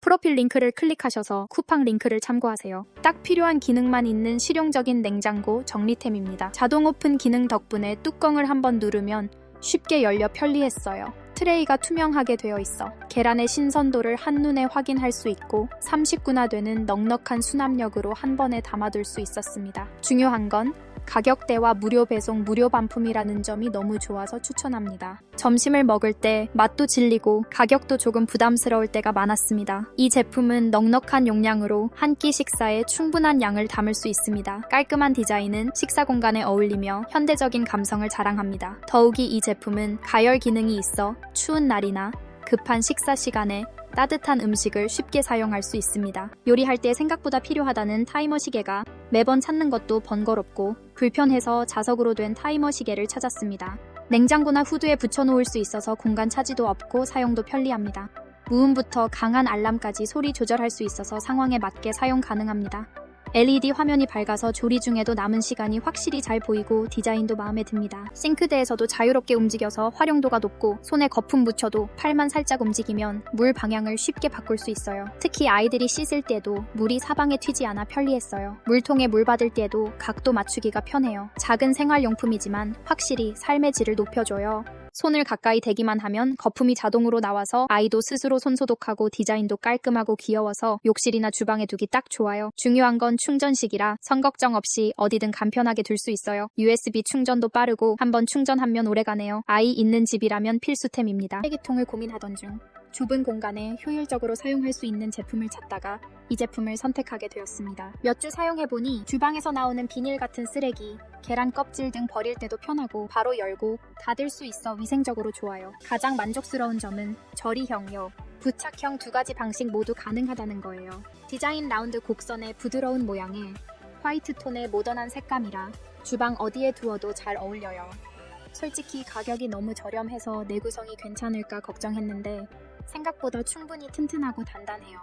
프로필 링크를 클릭하셔서 쿠팡 링크를 참고하세요. 딱 필요한 기능만 있는 실용적인 냉장고 정리템입니다. 자동 오픈 기능 덕분에 뚜껑을 한번 누르면 쉽게 열려 편리했어요. 트레이가 투명하게 되어 있어 계란의 신선도를 한눈에 확인할 수 있고 30구나 되는 넉넉한 수납력으로 한 번에 담아둘 수 있었습니다. 중요한 건 가격대와 무료 배송, 무료 반품이라는 점이 너무 좋아서 추천합니다. 점심을 먹을 때 맛도 질리고 가격도 조금 부담스러울 때가 많았습니다. 이 제품은 넉넉한 용량으로 한 끼 식사에 충분한 양을 담을 수 있습니다. 깔끔한 디자인은 식사 공간에 어울리며 현대적인 감성을 자랑합니다. 더욱이 이 제품은 가열 기능이 있어 추운 날이나 급한 식사 시간에 따뜻한 음식을 쉽게 사용할 수 있습니다. 요리할 때 생각보다 필요하다는 타이머 시계가 매번 찾는 것도 번거롭고 불편해서 자석으로 된 타이머 시계를 찾았습니다. 냉장고나 후드에 붙여놓을 수 있어서 공간 차지도 없고 사용도 편리합니다. 무음부터 강한 알람까지 소리 조절할 수 있어서 상황에 맞게 사용 가능합니다. LED 화면이 밝아서 조리 중에도 남은 시간이 확실히 잘 보이고 디자인도 마음에 듭니다. 싱크대에서도 자유롭게 움직여서 활용도가 높고 손에 거품 묻혀도 팔만 살짝 움직이면 물 방향을 쉽게 바꿀 수 있어요. 특히 아이들이 씻을 때도 물이 사방에 튀지 않아 편리했어요. 물통에 물 받을 때도 각도 맞추기가 편해요. 작은 생활용품이지만 확실히 삶의 질을 높여줘요. 손을 가까이 대기만 하면 거품이 자동으로 나와서 아이도 스스로 손 소독하고 디자인도 깔끔하고 귀여워서 욕실이나 주방에 두기 딱 좋아요. 중요한 건 충전식이라 선 걱정 없이 어디든 간편하게 둘 수 있어요. USB 충전도 빠르고 한번 충전하면 오래가네요. 아이 있는 집이라면 필수템입니다. 쓰레기통을 고민하던 중 좁은 공간에 효율적으로 사용할 수 있는 제품을 찾다가 이 제품을 선택하게 되었습니다. 몇 주 사용해보니 주방에서 나오는 비닐 같은 쓰레기, 계란 껍질 등 버릴 때도 편하고 바로 열고 닫을 수 있어 위생적으로 좋아요. 가장 만족스러운 점은 저리형요, 부착형 두 가지 방식 모두 가능하다는 거예요. 디자인 라운드 곡선의 부드러운 모양에 화이트 톤의 모던한 색감이라 주방 어디에 두어도 잘 어울려요. 솔직히 가격이 너무 저렴해서 내구성이 괜찮을까 걱정했는데 생각보다 충분히 튼튼하고 단단해요.